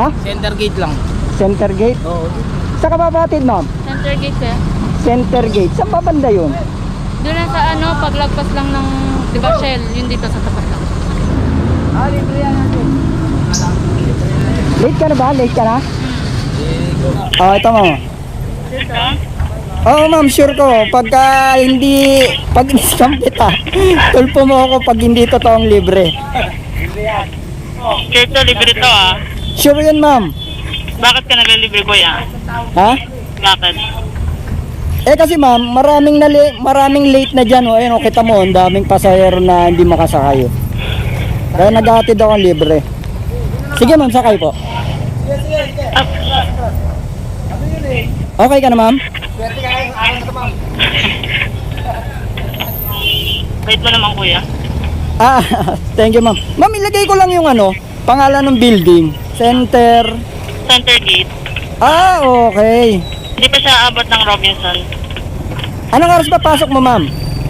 Ha? Center gate lang. Center gate? Oo. Sa kababatid, ma'am? Center gate eh. Center gate. Saan ba banda yun? Doon lang sa ano, paglagpas lang ng, di ba Shell, yun dito sa tapat lang. Ah, libre yan natin. Late ka na ba? Late ka na? Oh, ito mo. Oo, ma'am, sure ko. Pagka hindi, pag in-scam kita, tulpo mo ako pag hindi totoong libre. Kaya ito, libre to ah. Sure yun, ma'am. Bakit ka naglilibre kuya? Ha? Bakit? Eh kasi ma'am, maraming nali, maraming late na diyan, oh. Ayun, oh, kita mo, ang daming pasahero na hindi makasakay. Oh. Kaya naghahatid ako ng libre. Sige ma'am, sakay po. Okay ka na na ma'am. Wait mo naman kuya. Ah, thank you ma'am. Ma'am, ilagay ko lang yung ano, pangalan ng building. Center. Center gate. Ah, okay. Hindi pa siya abot ng Robinson. Anong oras ba pasok mo ma'am?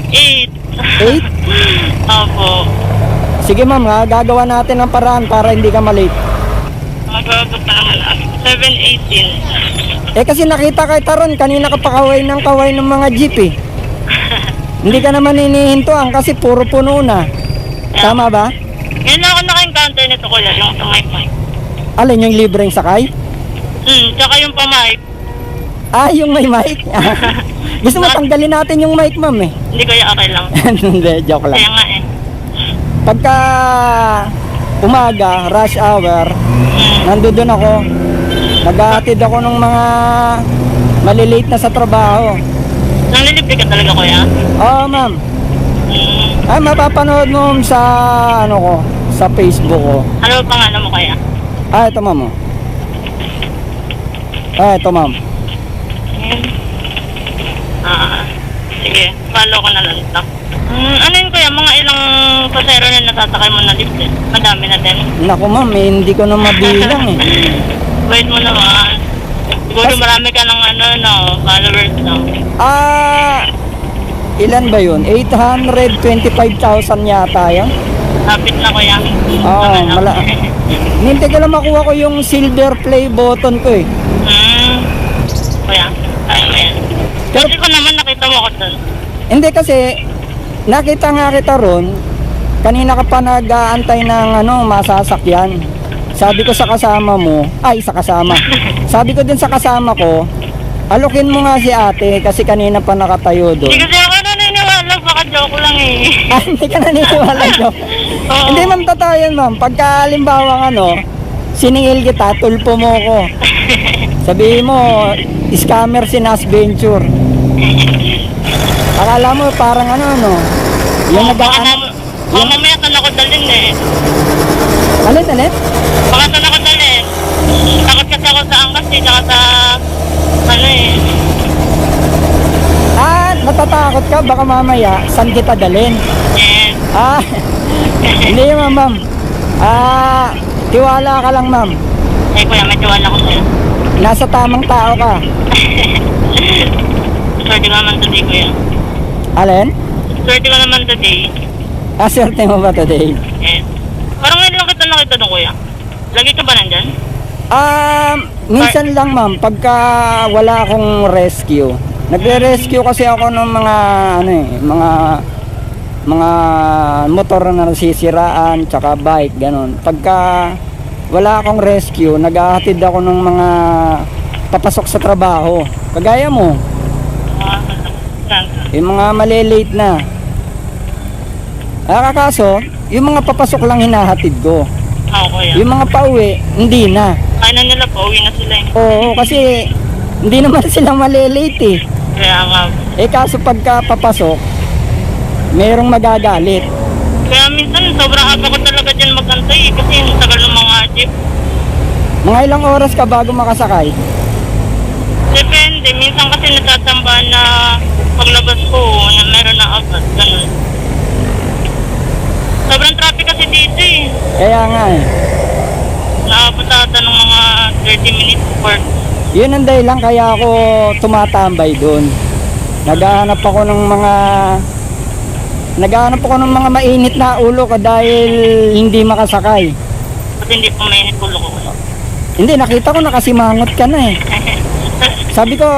8. 8? Opo. Sige ma'am, ha, gagawa natin ng paraan para hindi ka malate. Mag-abot na ah. 7.18. Eh kasi nakita kay Taron, kanina ka pa kaway ng kaway ng mga jeep eh. Hindi ka naman hinihintuan kasi puro puno na. Tama ba? Ngayon ako naka-encounter nito kuya, yung mic. Alin yung libreng sakay? Hmm, tsaka yung pa-mic. Ah, yung may mic. Gusto mo tanggalin natin yung mic, ma'am eh. Hindi kuya okay lang. Hindi, joke Kaya lang. nga eh. Pagka umaga, rush hour, nandoon ako. Naghahatid ako ng mga malilate na sa trabaho. Nanglilibre ka talaga kuya? Oo, ma'am. Hmm. Ay, mapapanood mo sa ano ko, sa Facebook ko. Ano pangalan mo kuya? Ah, ito ma'am. oh. Ah, ito ma'am. Hmm. Ah, sige. Follow ko na lang ito. Hmm, ano yun kuya? Mga ilang pasero na nasasakay mo na libre? Madami na din. Naku ma'am, eh, hindi ko na mabilang eh. Wait mo naman. Siguro marami ka ng ano, no, followers, no? Ah, ilan ba yun? 825,000 yata yun. Lapit na kuya. Oo, Okay na. mala. Nintay ko lang makuha ko yung silver play button ko eh. Hmm. Kaya yan. Pero- Kasi ko naman nakita mo ko dun. Hindi kasi, nakita nga kita ron, kanina ka pa nag-aantay ng ano, masasakyan. Sabi ko sa kasama mo, ay sa kasama. Sabi ko din sa kasama ko, alukin mo nga si ate kasi kanina pa nakatayo doon. Hindi kasi ako naniniwala, baka joke eh. Ah, hindi ka naniniwala. Oo. Hindi ma'am, totoo yun ma'am. Pagka halimbawa ano, siningil kita, tulpo mo ko. Sabihin mo, scammer si Nas Venture. Akala mo parang ano ano. Yung Oo, baka nag mam- baka mamaya saan ako dalhin eh. Alin, alin? Baka saan ako dalhin. Takot kasi ako sa angkas eh, tsaka sa... Ano eh. Ah, natatakot ka? Baka mamaya, saan kita dalhin? Yes. Ah, hindi ma'am, ma'am. Ah, tiwala ka lang ma'am. Eh kuya, may tiwala ko sa'yo. Nasa tamang tao ka. Swerte ko naman today kuya. Alin? Swerte ko naman today. Ah, swerte mo ba today? Yes. Parang ngayon lang kita nakita doon kuya. Lagi ka ba nandyan? Um, minsan lang ma'am, pagka wala akong rescue. Nagre-rescue kasi ako ng mga ano eh, mga mga motor na nasisiraan, tsaka bike, ganun. Pagka wala akong rescue, naghahatid ako ng mga papasok sa trabaho. Kagaya mo, Ah, yung mga malilate na. Ah, kaso, yung mga papasok lang hinahatid ko. Oo kuya. Yung mga pauwi, hindi na. Na nila pa, uwi na sila eh. Oo, kasi hindi naman sila malilate eh. Kaya nga. Eh kaso pagka papasok, merong magagalit. Kaya minsan sobrang haba ko talaga dyan magantay eh, kasi ang tagal ng mga jeep. Mga ilang oras ka bago makasakay? Depende. Minsan kasi natatamba na paglabas ko na meron na agad. Ganun. Sobrang traffic kasi dito eh. Kaya nga eh. Naabot ata ng mga 30 minutes for Yun ang dahilan kaya ako tumatambay doon. Naghahanap ako ng mga Naghahanap ako ng mga mainit na ulo ko dahil hindi makasakay. kasi hindi pa mainit ulo ko. Hindi, nakita ko nakasimangot ka na eh. Sabi ko,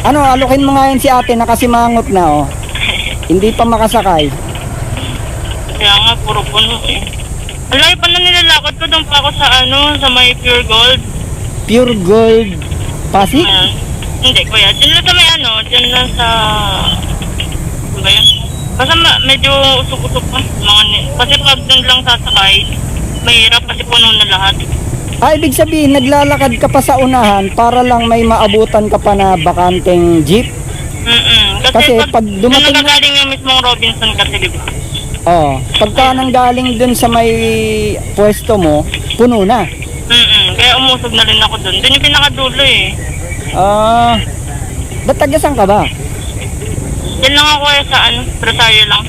ano, alukin mo nga yun si ate, nakasimangot na oh. Hindi pa makasakay. Kaya nga, puro puno eh. Ang layo pa na nilalakad ko, doon pa ako sa ano, sa may pure gold. Pure gold Pasig? Ayan. Hindi, kuya. Diyan lang sa may ano, diyan lang sa... Ano ba yun? Basta ma- medyo usok-usok pa. Mga ni- kasi pag doon lang sasakay, mahirap kasi puno na lahat. Ah, ibig sabihin, naglalakad ka pa sa unahan para lang may maabutan ka pa na bakanteng jeep? Mm-mm. Kasi pag dumating Doon na- nagagaling yung mismong Robinson kasi, di ba? Oo. Pagka nang galing dun sa may pwesto mo, puno na. Mm-mm. Kaya umusog na rin ako doon. Doon yung pinakadulo eh. Ah, ba't tagasan ka ba? Diyan lang ako eh sa ano, Rosario lang.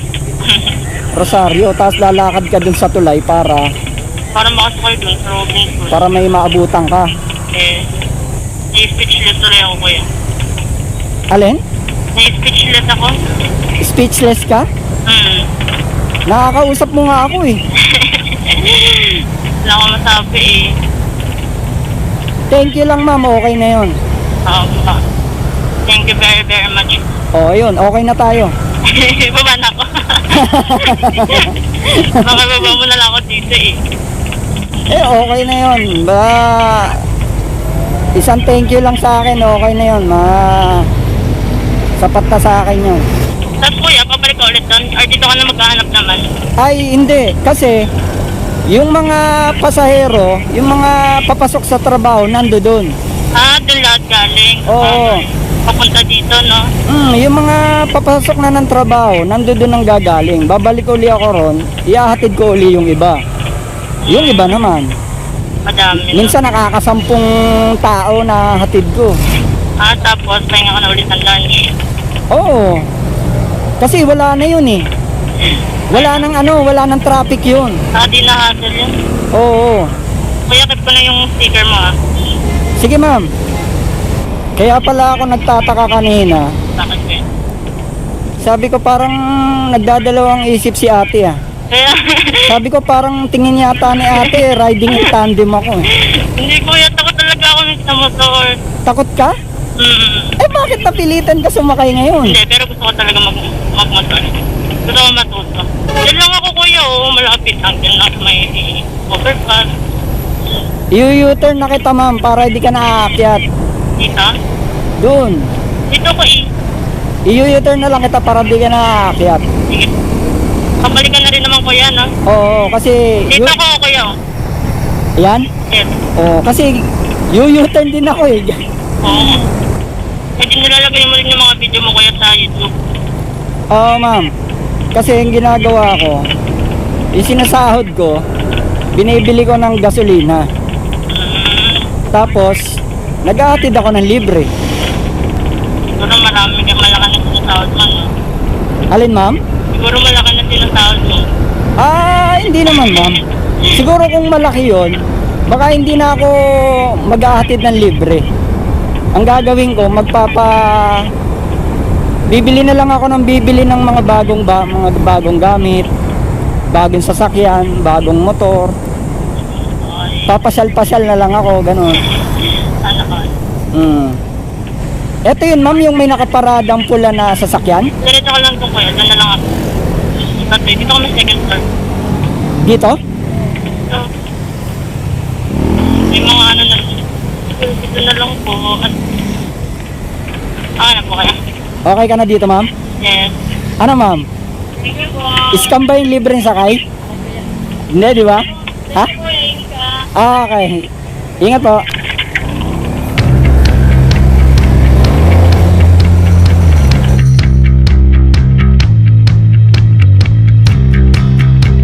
Rosario, tapos lalakad ka dun sa tulay para Para makasakay doon sa Robinson. para may maabutan ka. Eh, i-speechless tuloy ako kuya. Alin? Na-speechless ako. Speechless ka? Hmm. Nakakausap mo nga ako eh. Wala akong masabi eh. Thank you lang ma'am, okay na yon. Oo, ba. Thank you very, very much. Oh, yun, okay na tayo. Baba na ako. Baka baba mo na lang ako dito eh. Eh, okay na yon. Ba, isang thank you lang sa akin, okay na yon. Ma, sapat na sa akin yun. Tapos kuya, pabalik ka ulit doon? Or dito ka na maghahanap naman? Ay, hindi. Kasi, yung mga pasahero, yung mga papasok sa trabaho, nando doon. Ah, doon lahat galing. Oo. Ah, papunta dito, no? Mm, yung mga papasok na ng trabaho, nando doon ang gagaling. Babalik uli ako ron, iahatid ko uli yung iba. Yung iba naman. Madami. Minsan nakakasampung tao na hatid ko. Ah, tapos pahinga ka na ulit ng lunch. Oo. Kasi wala na yun eh. Wala nang ano, wala nang traffic yun. Ah, di na hassle yun. Oo. Kuya, keep ko na yung sticker mo ah. Sige ma'am. Kaya pala ako nagtataka kanina. Bakit kuya? Sabi ko parang nagdadalawang isip si ate ah. Kaya, Sabi ko parang tingin yata ni ate, riding in tandem ako eh. hindi kuya, takot talaga ako sa motor. Takot ka? Mm, Eh bakit napilitan ka sumakay ngayon? hindi, pero gusto ko talaga mag magmotor. Gusto ko matuto. Diyan lang ako kuya, oo, malapit lang. Diyan lang sa may overpass. I-U-turn na kita ma'am para hindi ka naaakyat. Dito. Doon. Dito ko eh. I-U-turn na lang kita para hindi ka naaakyat. Sige. Kabalikan na rin naman kuya, no? Oo, kasi... Dito ako kuya. Yan? Yes. Oo, kasi U-turn din ako eh. Oo. Pwede nilalagay mo rin yung mga video mo kuya sa YouTube. Oo ma'am. Kasi yung ginagawa ko, yung sinasahod ko, binibili ko ng gasolina. Tapos, nag-aatid ako ng libre. siguro marami ka malaki na sinasahod mo, no? Alin ma'am? Siguro malaki na sinasahod mo. Ah, hindi naman ma'am. Siguro kung malaki yon, baka hindi na ako mag-ahatid ng libre. Ang gagawin ko, magpapa... Bibili na lang ako ng bibili ng mga bagong ba, mga bagong gamit, bagong sasakyan, bagong motor. Papasyal-pasyal na lang ako, ganun. Mm. Ito yun ma'am, yung may nakaparadang pula na sasakyan. Diretso ko lang kung kuya. Na lang ako. Dito kami second floor. Dito? So, may mga ano na dito na lang po. At, ah, ano po kaya? Okay ka na dito ma'am? Yes. Ano ma'am? Scam ba yung libreng sakay? Hindi, di ba? Ha? Erika. Ah, okay. Ingat po.